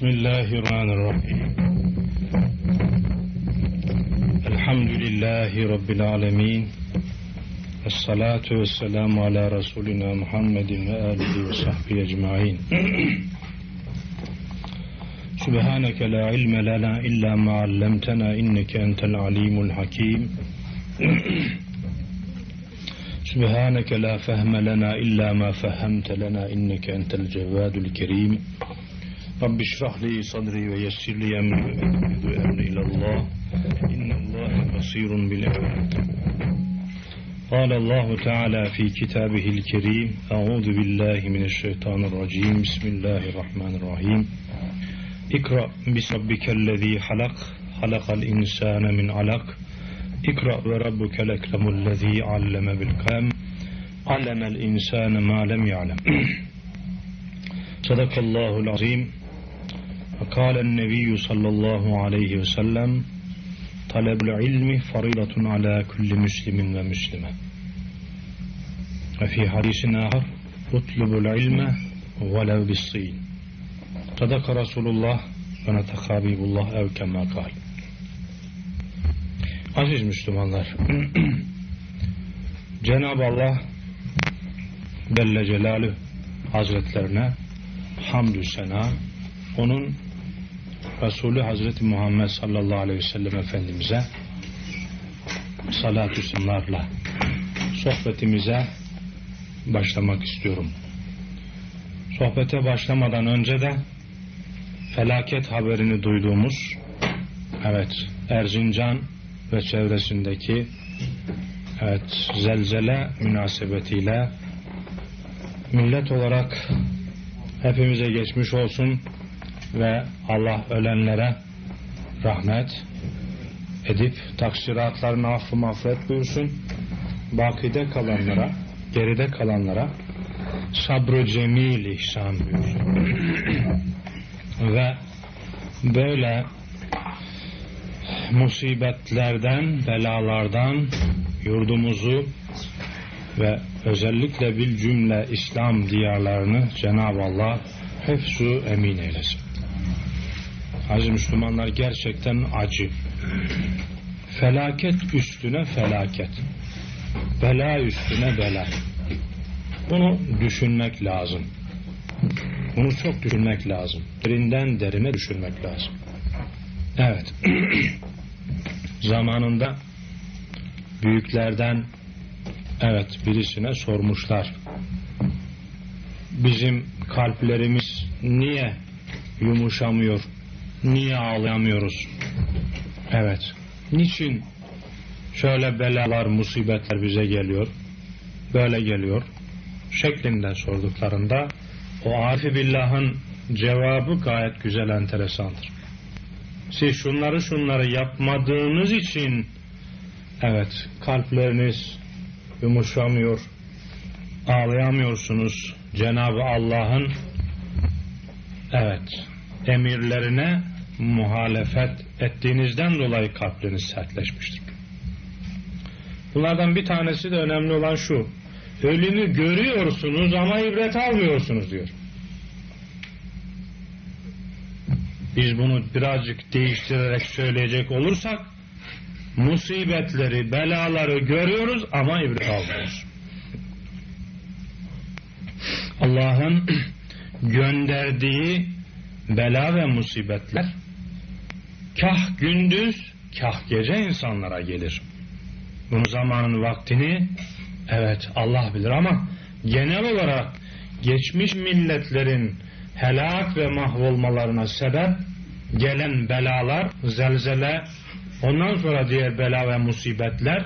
بسم الله الرحمن الرحيم الحمد لله رب العالمين الصلاة والسلام على رسولنا محمد وآله وصحبه أجمعين سبحانك لا علم لنا إلا ما علمتنا إنك أنت العليم الحكيم سبحانك لا فهم لنا إلا ما فهمت لنا إنك أنت الجواد الكريم رب اشرح لي صدري ويسر لي أمري وأفوض أمري إلى الله. إن الله بصير بالعباد. قال الله تعالى في كتابه الكريم أعوذ بالله من الشيطان الرجيم. بسم الله الرحمن الرحيم. اقرأ بسبك الذي خلق. خلق الإنسان من علق. اقرأ وربك الأكرم الذي علم بالقلم. علم الإنسان ما لم يعلم. صدق الله العظيم. وقال النبي صلى الله عليه وسلم طلب العلم فريضة على كل مسلم ومسلمة وفي حديث آخر اطلب العلم ولو بالصين صدق رسول الله ونطق حبيب الله أو كما قال Aziz Müslümanlar, Cenab-ı Allah Belle Celalü Hazretlerine hamdü sena, onun Resulü Hazreti Muhammed sallallahu aleyhi ve sellem Efendimiz'e salatü selamlarla sohbetimize başlamak istiyorum. Sohbete başlamadan önce de felaket haberini duyduğumuz evet Erzincan ve çevresindeki evet zelzele münasebetiyle millet olarak hepimize geçmiş olsun ve Allah ölenlere rahmet edip taksiratlarını affı mağfiret buyursun. Bakide kalanlara, geride kalanlara sabrı cemil ihsan buyursun. ve böyle musibetlerden, belalardan yurdumuzu ve özellikle bir cümle İslam diyarlarını Cenab-ı Allah hefzu emin eylesin. Aziz Müslümanlar gerçekten acı. Felaket üstüne felaket. Bela üstüne bela. Bunu düşünmek lazım. Bunu çok düşünmek lazım. Derinden derine düşünmek lazım. Evet. Zamanında büyüklerden evet birisine sormuşlar. Bizim kalplerimiz niye yumuşamıyor? Niye ağlayamıyoruz? Evet. Niçin şöyle belalar, musibetler bize geliyor? Böyle geliyor. Şeklinde sorduklarında o Arif Billah'ın cevabı gayet güzel enteresandır. Siz şunları şunları yapmadığınız için evet kalpleriniz yumuşamıyor, ağlayamıyorsunuz. Cenab-ı Allah'ın evet emirlerine muhalefet ettiğinizden dolayı kalpleriniz sertleşmiştir. Bunlardan bir tanesi de önemli olan şu. Ölümü görüyorsunuz ama ibret almıyorsunuz diyor. Biz bunu birazcık değiştirerek söyleyecek olursak musibetleri, belaları görüyoruz ama ibret almıyoruz. Allah'ın gönderdiği bela ve musibetler kah gündüz kah gece insanlara gelir. Bunun zamanın vaktini evet Allah bilir ama genel olarak geçmiş milletlerin helak ve mahvolmalarına sebep gelen belalar, zelzele, ondan sonra diğer bela ve musibetler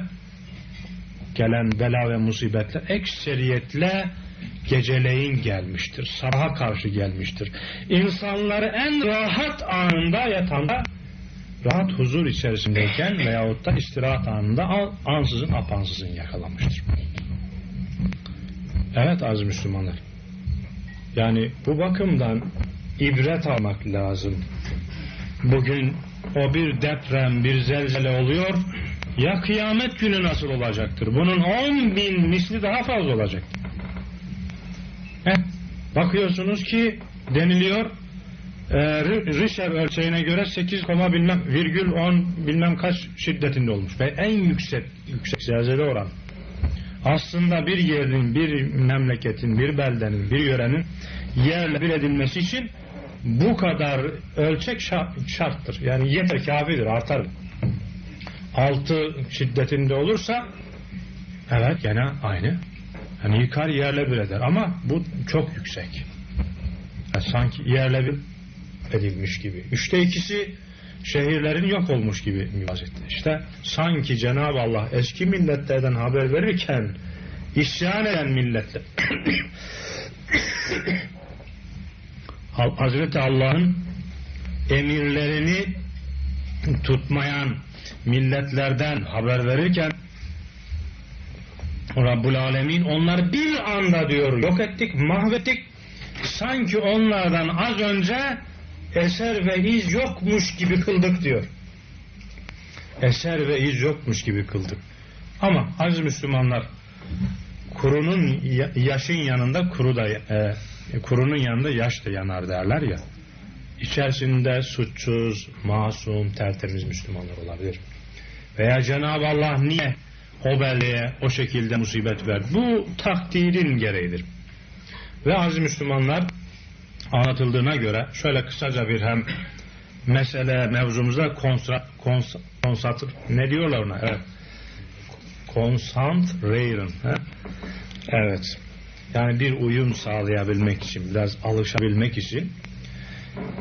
gelen bela ve musibetler ekseriyetle geceleyin gelmiştir. Sabaha karşı gelmiştir. İnsanları en rahat anında yatanda rahat huzur içerisindeyken veyahut da istirahat anında ansızın apansızın yakalamıştır. Evet az Müslümanlar. Yani bu bakımdan ibret almak lazım. Bugün o bir deprem, bir zelzele oluyor. Ya kıyamet günü nasıl olacaktır? Bunun on bin misli daha fazla olacaktır. Heh, bakıyorsunuz ki deniliyor e, Ri- Richter ölçeğine göre 8, koma bilmem virgül 10 bilmem kaç şiddetinde olmuş ve en yüksek yüksek zelzele oran. Aslında bir yerin, bir memleketin, bir beldenin, bir yörenin yerle bir edilmesi için bu kadar ölçek şa- şarttır. Yani yeter kafidir, artar. 6 şiddetinde olursa evet gene aynı. Yani yıkar yerle bir eder ama bu çok yüksek. Yani sanki yerle bir edilmiş gibi. Üçte ikisi şehirlerin yok olmuş gibi vaziyette. İşte sanki Cenab-ı Allah eski milletlerden haber verirken isyan eden milletler Hazreti Allah'ın emirlerini tutmayan milletlerden haber verirken Rabbul Alemin onları bir anda diyor yok ettik, mahvettik. Sanki onlardan az önce eser ve iz yokmuş gibi kıldık diyor. Eser ve iz yokmuş gibi kıldık. Ama aziz Müslümanlar kurunun ya- yaşın yanında kuru da e, kurunun yanında yaş da yanar derler ya. İçerisinde suçsuz, masum, tertemiz Müslümanlar olabilir. Veya Cenab-ı Allah niye o belleğe o şekilde musibet verdi? Bu takdirin gereğidir. Ve aziz Müslümanlar anlatıldığına göre şöyle kısaca bir hem mesele mevzumuzda konsa, kons, konsatr ne diyorlar ona? Evet. Concentrate. he? Evet. Yani bir uyum sağlayabilmek için, biraz alışabilmek için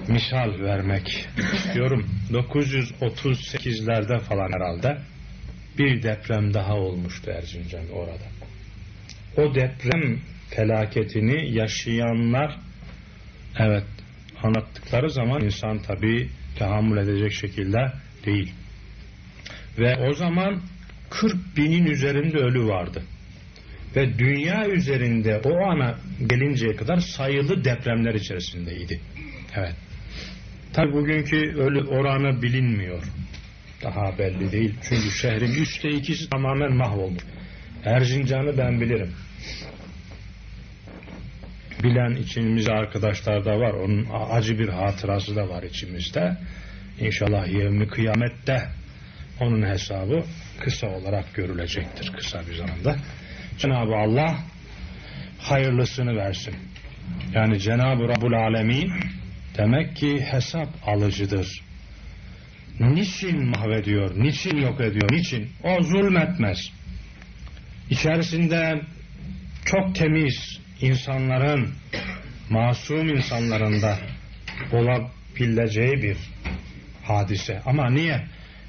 misal vermek istiyorum. 938'lerde falan herhalde bir deprem daha olmuştu Erzincan orada. O deprem felaketini yaşayanlar evet anlattıkları zaman insan tabi tahammül edecek şekilde değil. Ve o zaman 40 binin üzerinde ölü vardı. Ve dünya üzerinde o ana gelinceye kadar sayılı depremler içerisindeydi. Evet. Tabi bugünkü ölü oranı bilinmiyor. Daha belli değil. Çünkü şehrin üçte ikisi tamamen mahvolmuş. Erzincan'ı ben bilirim. Bilen içimizde arkadaşlar da var. Onun acı bir hatırası da var içimizde. İnşallah yevmi kıyamette onun hesabı kısa olarak görülecektir kısa bir zamanda. Cenab-ı Allah hayırlısını versin. Yani Cenab-ı Rabbul Alemin demek ki hesap alıcıdır. Niçin mahvediyor, niçin yok ediyor, niçin? O zulmetmez. İçerisinde çok temiz insanların, masum insanların da olabileceği bir hadise. Ama niye?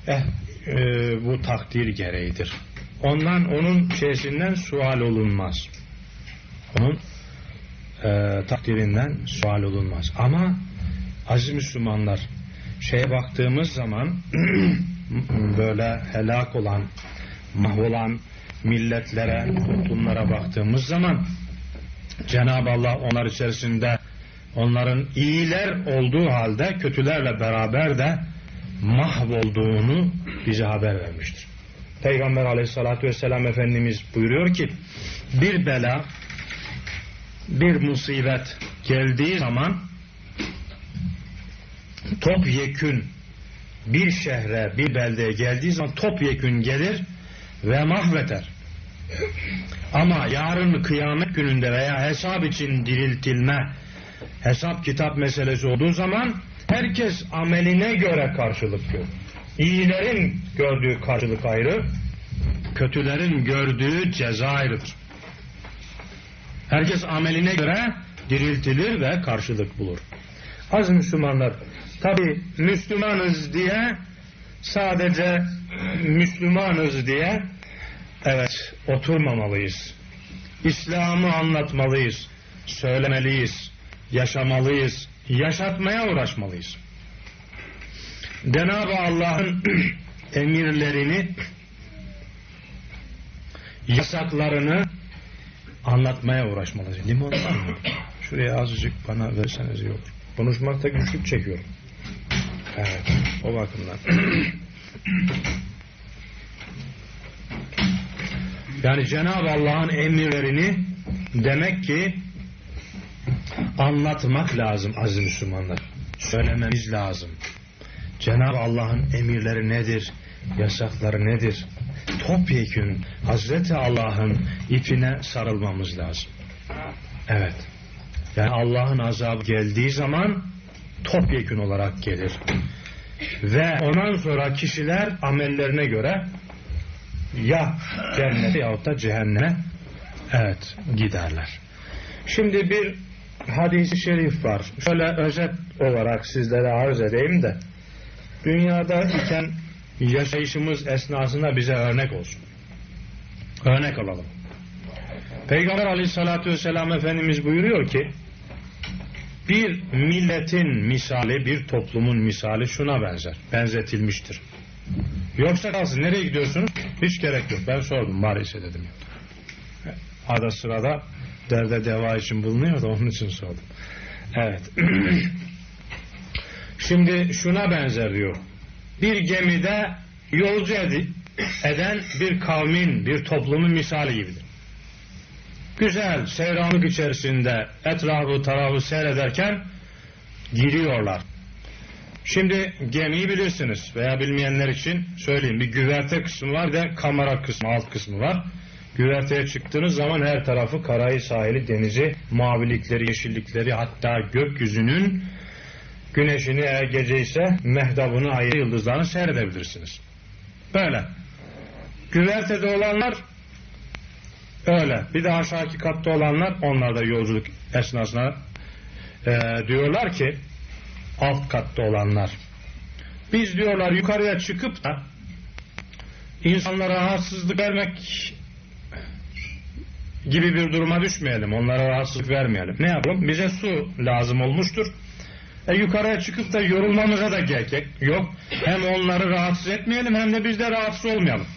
Eh, e, bu takdir gereğidir. Ondan, onun şeysinden sual olunmaz. Onun e, takdirinden sual olunmaz. Ama aziz Müslümanlar şeye baktığımız zaman böyle helak olan, mahvolan milletlere, toplumlara baktığımız zaman Cenab-ı Allah onlar içerisinde onların iyiler olduğu halde kötülerle beraber de mahvolduğunu bize haber vermiştir. Peygamber aleyhissalatü vesselam Efendimiz buyuruyor ki bir bela bir musibet geldiği zaman topyekün bir şehre bir beldeye geldiği zaman topyekün gelir ve mahveder. Ama yarın kıyamet gününde veya hesap için diriltilme hesap kitap meselesi olduğu zaman herkes ameline göre karşılık görür. İyilerin gördüğü karşılık ayrı, kötülerin gördüğü ceza ayrıdır. Herkes ameline göre diriltilir ve karşılık bulur. Az Müslümanlar, tabi Müslümanız diye sadece Müslümanız diye evet oturmamalıyız. İslam'ı anlatmalıyız, söylemeliyiz, yaşamalıyız, yaşatmaya uğraşmalıyız. Cenab-ı Allah'ın emirlerini, yasaklarını anlatmaya uğraşmalıyız. Limon? Şuraya azıcık bana verseniz olur. Konuşmakta güçlük çekiyorum. Evet, o bakımdan. yani Cenab-ı Allah'ın emirlerini demek ki anlatmak lazım aziz Müslümanlar. söylememiz lazım. Cenab-ı Allah'ın emirleri nedir? Yasakları nedir? Topyekün Hazreti Allah'ın ipine sarılmamız lazım. Evet. Yani Allah'ın azabı geldiği zaman topyekün olarak gelir. Ve ondan sonra kişiler amellerine göre ya cennete yahut da cehenneme evet giderler. Şimdi bir hadis-i şerif var. Şöyle özet olarak sizlere arz edeyim de dünyada iken yaşayışımız esnasında bize örnek olsun. Örnek alalım. Peygamber aleyhissalatü vesselam Efendimiz buyuruyor ki bir milletin misali, bir toplumun misali şuna benzer. Benzetilmiştir. Yoksa kalsın nereye gidiyorsunuz? Hiç gerek yok. Ben sordum Maris'e dedim. Arada sırada derde deva için bulunuyor da onun için sordum. Evet. Şimdi şuna benzer diyor. Bir gemide yolcu eden bir kavmin, bir toplumun misali gibidir. Güzel, seyranlık içerisinde etrafı tarafı seyrederken giriyorlar. Şimdi gemiyi bilirsiniz veya bilmeyenler için söyleyeyim. Bir güverte kısmı var ve kamera kısmı, alt kısmı var. Güverteye çıktığınız zaman her tarafı karayı, sahili, denizi, mavilikleri, yeşillikleri hatta gökyüzünün güneşini eğer gece ise mehdabını, ayı, yıldızlarını seyredebilirsiniz. Böyle. Güvertede olanlar öyle. Bir de aşağıki katta olanlar onlar da yolculuk esnasında e, diyorlar ki alt katta olanlar biz diyorlar yukarıya çıkıp da insanlara rahatsızlık vermek gibi bir duruma düşmeyelim. Onlara rahatsızlık vermeyelim. Ne yapalım? Bize su lazım olmuştur. E yukarıya çıkıp da yorulmamıza da gerek yok. Hem onları rahatsız etmeyelim hem de biz de rahatsız olmayalım.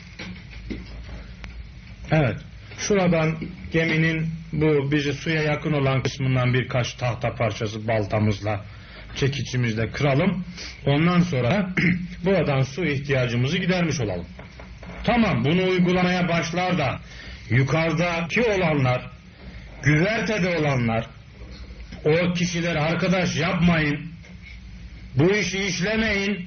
Evet. Şuradan geminin bu bizi suya yakın olan kısmından birkaç tahta parçası baltamızla çekicimizle kıralım. Ondan sonra buradan su ihtiyacımızı gidermiş olalım. Tamam bunu uygulamaya başlar da yukarıdaki olanlar güvertede olanlar o kişiler arkadaş yapmayın bu işi işlemeyin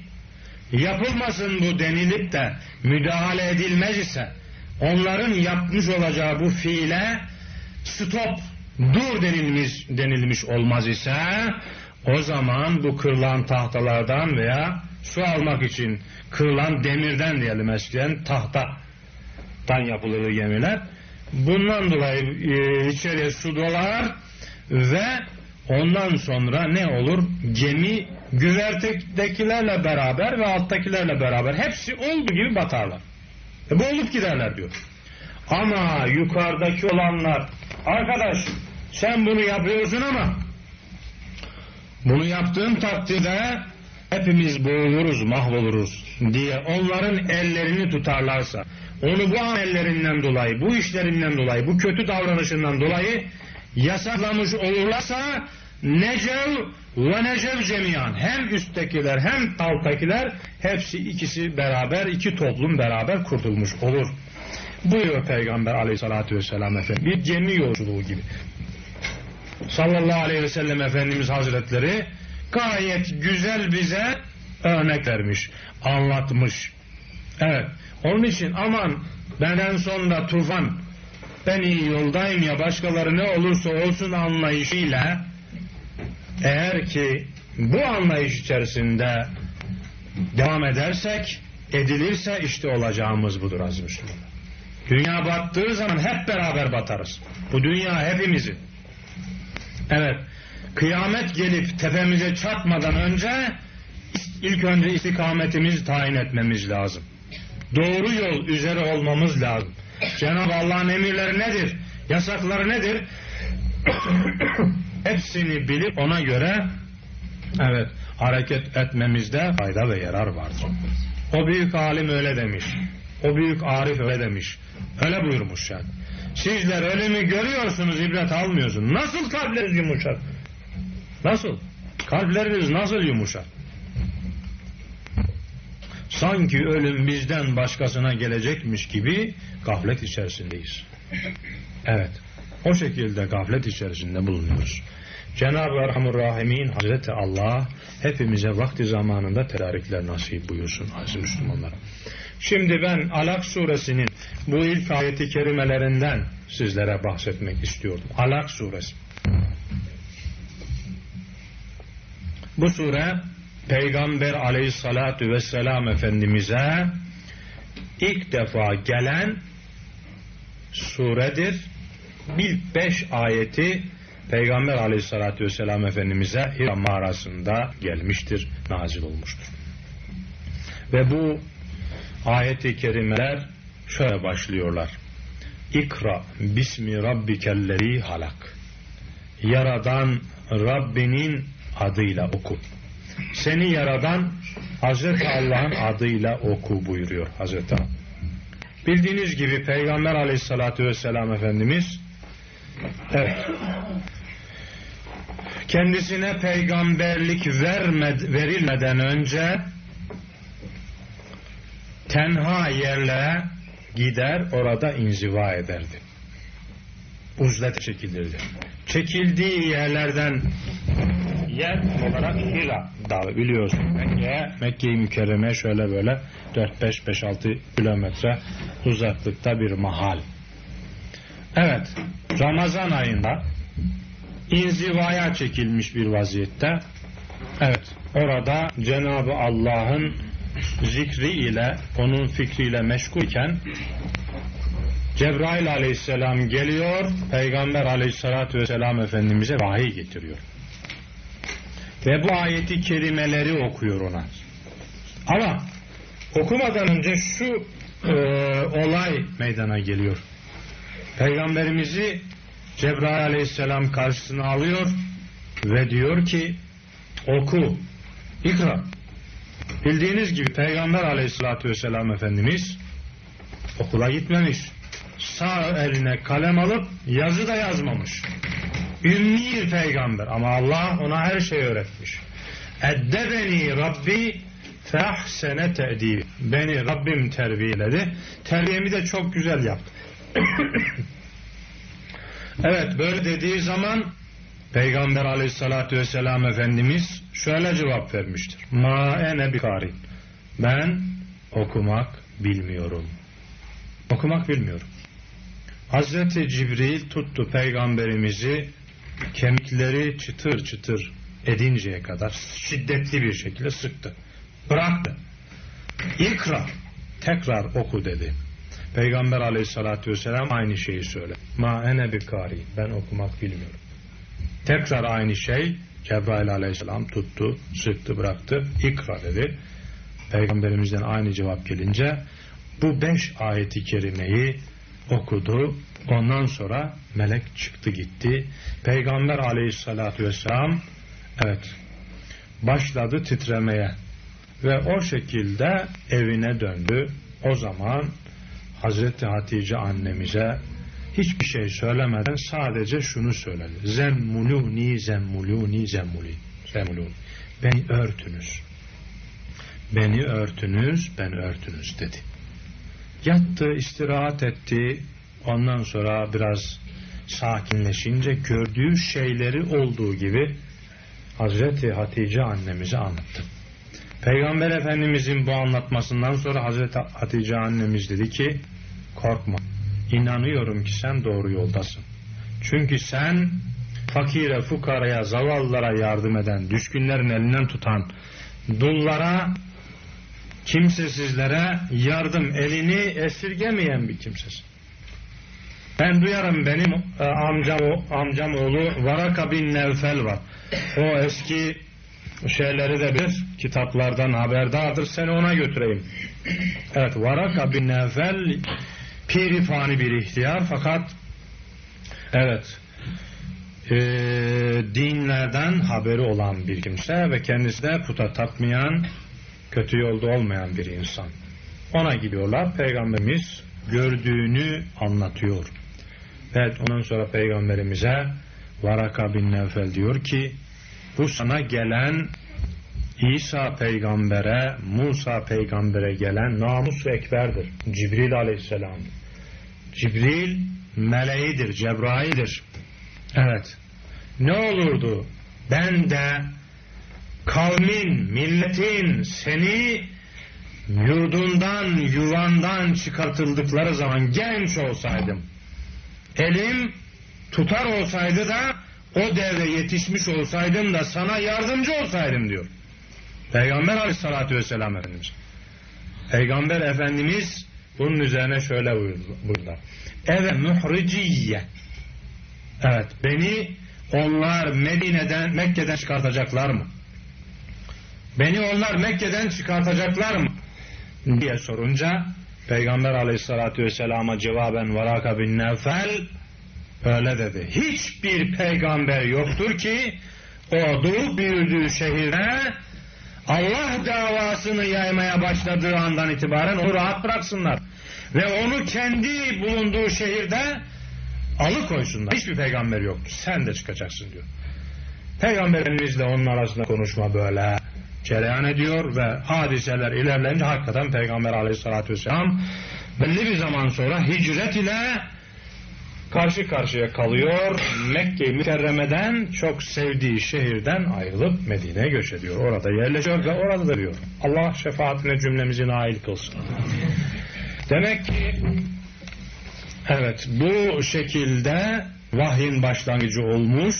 yapılmasın bu denilip de müdahale edilmez ise onların yapmış olacağı bu fiile stop dur denilmiş, denilmiş olmaz ise o zaman bu kırılan tahtalardan veya su almak için kırılan demirden diyelim eskiden tahtadan yapılır gemiler. Bundan dolayı e, içeriye su dolar ve ondan sonra ne olur? Gemi güvertedekilerle beraber ve alttakilerle beraber hepsi olduğu gibi batarlar. E, bu olup giderler diyor. Ama yukarıdaki olanlar arkadaş sen bunu yapıyorsun ama bunu yaptığın takdirde hepimiz boğuluruz, mahvoluruz diye onların ellerini tutarlarsa, onu bu amellerinden dolayı, bu işlerinden dolayı, bu kötü davranışından dolayı yasaklamış olurlarsa necev ve necev cemiyan hem üsttekiler hem alttakiler hepsi ikisi beraber iki toplum beraber kurtulmuş olur. Buyuruyor Peygamber aleyhissalatü vesselam efendim bir gemi yolculuğu gibi sallallahu aleyhi ve sellem Efendimiz Hazretleri gayet güzel bize örnek vermiş, anlatmış. Evet, onun için aman benden sonra tufan, ben iyi yoldayım ya başkaları ne olursa olsun anlayışıyla eğer ki bu anlayış içerisinde devam edersek, edilirse işte olacağımız budur aziz Müslüman. Dünya battığı zaman hep beraber batarız. Bu dünya hepimizin. Evet. Kıyamet gelip tepemize çarpmadan önce ilk önce istikametimizi tayin etmemiz lazım. Doğru yol üzere olmamız lazım. Cenab-ı Allah'ın emirleri nedir? Yasakları nedir? Hepsini bilip ona göre evet hareket etmemizde fayda ve yarar vardır. O büyük alim öyle demiş. O büyük arif öyle demiş. Öyle buyurmuş yani. Sizler ölümü görüyorsunuz, ibret almıyorsunuz. Nasıl kalpleriniz yumuşar? Nasıl? Kalpleriniz nasıl yumuşar? Sanki ölüm bizden başkasına gelecekmiş gibi gaflet içerisindeyiz. Evet. O şekilde gaflet içerisinde bulunuyoruz. Cenab-ı Erhamur Rahimin Hazreti Allah hepimize vakti zamanında tedarikler nasip buyursun aziz Müslümanlar. Şimdi ben Alak suresinin bu ilk ayeti kerimelerinden sizlere bahsetmek istiyordum. Alak suresi. Bu sure Peygamber aleyhissalatu vesselam Efendimiz'e ilk defa gelen suredir. İlk beş ayeti Peygamber aleyhissalatü vesselam Efendimiz'e Hira mağarasında gelmiştir, nazil olmuştur. Ve bu ayeti kerimeler şöyle başlıyorlar. İkra bismi rabbikellezi halak. Yaradan Rabbinin adıyla oku. Seni yaradan Hazreti Allah'ın adıyla oku buyuruyor Hazreti Allah. Bildiğiniz gibi Peygamber aleyhissalatü vesselam Efendimiz evet kendisine peygamberlik vermed, verilmeden önce tenha yerlere gider orada inziva ederdi. Uzlet çekilirdi. Çekildiği yerlerden yer olarak Hira dağı biliyorsun. Mekke'ye, Mekke-i Mükerreme şöyle böyle 4-5-5-6 kilometre uzaklıkta bir mahal. Evet, Ramazan ayında inzivaya çekilmiş bir vaziyette. Evet, orada Cenab-ı Allah'ın zikri ile, onun fikriyle meşgulken Cebrail aleyhisselam geliyor, Peygamber aleyhissalatü vesselam Efendimiz'e vahiy getiriyor. Ve bu ayeti kelimeleri okuyor ona. Ama okumadan önce şu e, olay meydana geliyor. Peygamberimizi Cebrail aleyhisselam karşısına alıyor ve diyor ki oku, ikra. Bildiğiniz gibi Peygamber aleyhissalatü vesselam Efendimiz okula gitmemiş. Sağ eline kalem alıp yazı da yazmamış. Ümmi peygamber ama Allah ona her şeyi öğretmiş. Eddebeni Rabbi fehsene te'dibi. Beni Rabbim terbiyeledi. Terbiyemi de çok güzel yaptı. Evet böyle dediği zaman Peygamber aleyhissalatü vesselam Efendimiz şöyle cevap vermiştir. Ma ene bikari. Ben okumak bilmiyorum. Okumak bilmiyorum. Hazreti Cibril tuttu peygamberimizi kemikleri çıtır çıtır edinceye kadar şiddetli bir şekilde sıktı. Bıraktı. İkra. Tekrar oku dedi. Peygamber aleyhissalatü vesselam aynı şeyi söyle. Ma ene bikari. Ben okumak bilmiyorum. Tekrar aynı şey Cebrail aleyhisselam tuttu, sıktı, bıraktı. İkra dedi. Peygamberimizden aynı cevap gelince bu beş ayeti kerimeyi okudu. Ondan sonra melek çıktı gitti. Peygamber aleyhissalatü vesselam evet başladı titremeye ve o şekilde evine döndü. O zaman Hazreti Hatice annemize hiçbir şey söylemeden sadece şunu söyledi. Zemmuluni zemmuluni zemmuli. Zemmuluni. Beni örtünüz. Beni örtünüz, ben örtünüz dedi. Yattı, istirahat etti. Ondan sonra biraz sakinleşince gördüğü şeyleri olduğu gibi Hazreti Hatice annemize anlattı. Peygamber Efendimizin bu anlatmasından sonra Hazreti Hatice annemiz dedi ki korkma inanıyorum ki sen doğru yoldasın. Çünkü sen fakire, fukaraya, zavallılara yardım eden, düşkünlerin elinden tutan, dullara, kimsesizlere yardım elini esirgemeyen bir kimsesin. Ben duyarım benim e, amcam, amcam oğlu Varaka bin Nevfel var. O eski şeyleri de bir kitaplardan haberdardır. Seni ona götüreyim. Evet Varaka bin Nevfel pirifani bir ihtiyar fakat evet e, dinlerden haberi olan bir kimse ve kendisi de puta tapmayan kötü yolda olmayan bir insan. Ona gidiyorlar. Peygamberimiz gördüğünü anlatıyor. Evet ondan sonra peygamberimize Varaka bin Nevfel diyor ki bu sana gelen İsa peygambere, Musa peygambere gelen namus ekberdir. Cibril aleyhisselam. Cibril meleğidir, Cebrail'dir. Evet. ne olurdu? Ben de kavmin, milletin seni yurdundan, yuvandan çıkartıldıkları zaman genç olsaydım, elim tutar olsaydı da o devre yetişmiş olsaydım da sana yardımcı olsaydım diyor. Peygamber aleyhissalatü vesselam Efendimiz. Peygamber Efendimiz bunun üzerine şöyle buyurdu. buyurdu. Evet muhriciye. Evet beni onlar Medine'den Mekke'den çıkartacaklar mı? Beni onlar Mekke'den çıkartacaklar mı? diye sorunca Peygamber aleyhissalatü vesselama cevaben Varaka bin Nevfel öyle dedi. Hiçbir peygamber yoktur ki doğup büyüdüğü şehirde Allah davasını yaymaya başladığı andan itibaren onu rahat bıraksınlar. Ve onu kendi bulunduğu şehirde alıkoysunlar. Hiçbir peygamber yoktur. Sen de çıkacaksın diyor. Peygamberimizle onun arasında konuşma böyle cereyan ediyor ve hadiseler ilerleyince hakikaten Peygamber aleyhissalatü vesselam belli bir zaman sonra hicret ile karşı karşıya kalıyor. Mekke-i Mükerreme'den çok sevdiği şehirden ayrılıp Medine'ye göç ediyor. Orada yerleşiyor ve orada da diyor. Allah şefaatine cümlemizi nail kılsın. Demek ki evet bu şekilde vahyin başlangıcı olmuş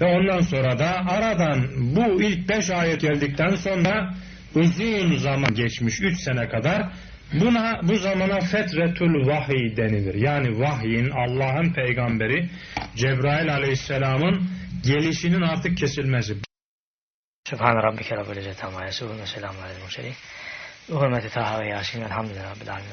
ve ondan sonra da aradan bu ilk beş ayet geldikten sonra uzun zaman geçmiş üç sene kadar Buna bu zamana fetretül vahiy denilir. Yani vahyin Allah'ın peygamberi Cebrail aleyhisselamın gelişinin artık kesilmesi. Sübhane rabbike rabbil izzeti amma yasifun ve selamun aleyhi ve sellem. Hürmeti Taha ve Yasin. Elhamdülillahi rabbil alamin.